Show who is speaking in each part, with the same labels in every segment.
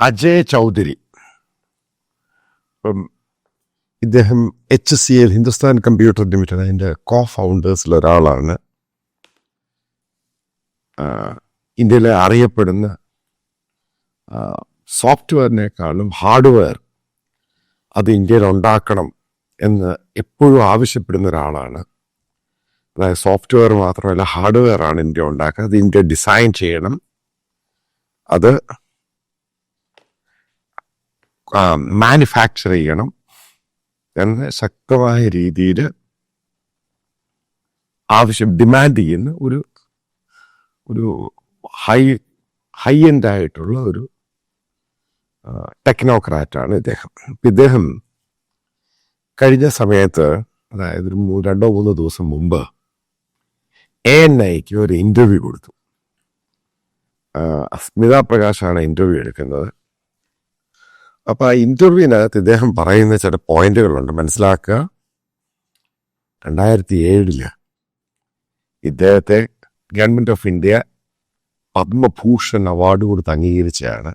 Speaker 1: അജയ് ചൗധരി. ഇപ്പം ഇദ്ദേഹം H C L Hindustan computer limited അതിന്റെ കോ ആ, ഇന്ത്യയിലെ അറിയപ്പെടുന്ന സോഫ്റ്റ്വെയറിനേക്കാളും ഹാർഡ്വെയർ അത് ഇന്ത്യയിൽ ഉണ്ടാക്കണം എന്ന് എപ്പോഴും ആവശ്യപ്പെടുന്ന ഒരാളാണ്. അതായത് സോഫ്റ്റ്വെയർ മാത്രമല്ല ഹാർഡ്വെയർ ആണ് ഇന്ത്യ ഉണ്ടാക്കുക. അത് ഇന്ത്യ ഡിസൈൻ ചെയ്യണം. അത് മാനുഫാക്ചർ ചെയ്യണം. എന്ന് ശക്തമായ രീതിയിൽ ആവശ്യം ഡിമാൻഡ് ചെയ്യുന്ന ഒരു ഒരു ഹൈ ഹൈ എൻഡ് ആയിട്ടുള്ള ഒരു ടെക്നോക്രാറ്റാണ് ഇദ്ദേഹം. ഇദ്ദേഹം കഴിഞ്ഞ സമയത്ത് അതായത് ഒരു രണ്ടോ മൂന്നോ ദിവസം മുമ്പ് എ എൻ ഐക്ക് ഒരു ഇന്റർവ്യൂ കൊടുത്തു. അസ്മിത സ്മിത പ്രകാശാണ് ഇന്റർവ്യൂ എടുക്കുന്നത്. അപ്പൊ ആ ഇന്റർവ്യൂവിനകത്ത് ഇദ്ദേഹം പറയുന്ന ചില പോയിന്റുകളുണ്ട് മനസ്സിലാക്കുക? രണ്ടായിരത്തി ഏഴിൽ ഇദ്ദേഹത്തെ government of India Padma Bhushan award കൊടുത്ത് അംഗീകരിച്ചതാണ്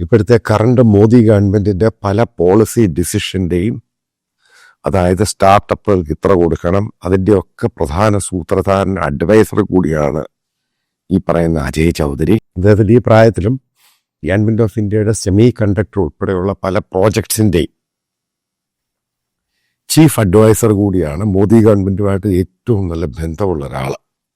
Speaker 1: ഇപ്പോഴത്തെ കറണ്ട് മോദി ഗവൺമെന്റിന്റെ പല പോളിസി ഡിസിഷന്റെയും അതായത് സ്റ്റാർട്ടപ്പുകൾക്ക് ഇത്ര കൊടുക്കണം. അതിന്റെയൊക്കെ പ്രധാന സൂത്രധാരൻ അഡ്വൈസർ കൂടിയാണ് ഈ പറയുന്ന അജയ് ചൗധരി. അദ്ദേഹത്തിന്റെ ഈ പ്രായത്തിലും ഗവൺമെന്റ് ഓഫ് ഇന്ത്യയുടെ സെമി കണ്ടക്ടർ ഉൾപ്പെടെയുള്ള പല പ്രോജക്ട്സിന്റെയും ചീഫ് അഡ്വൈസർ കൂടിയാണ് മോദി ഗവൺമെന്റുമായിട്ട് ഏറ്റവും നല്ല ബന്ധമുള്ള ഒരാൾ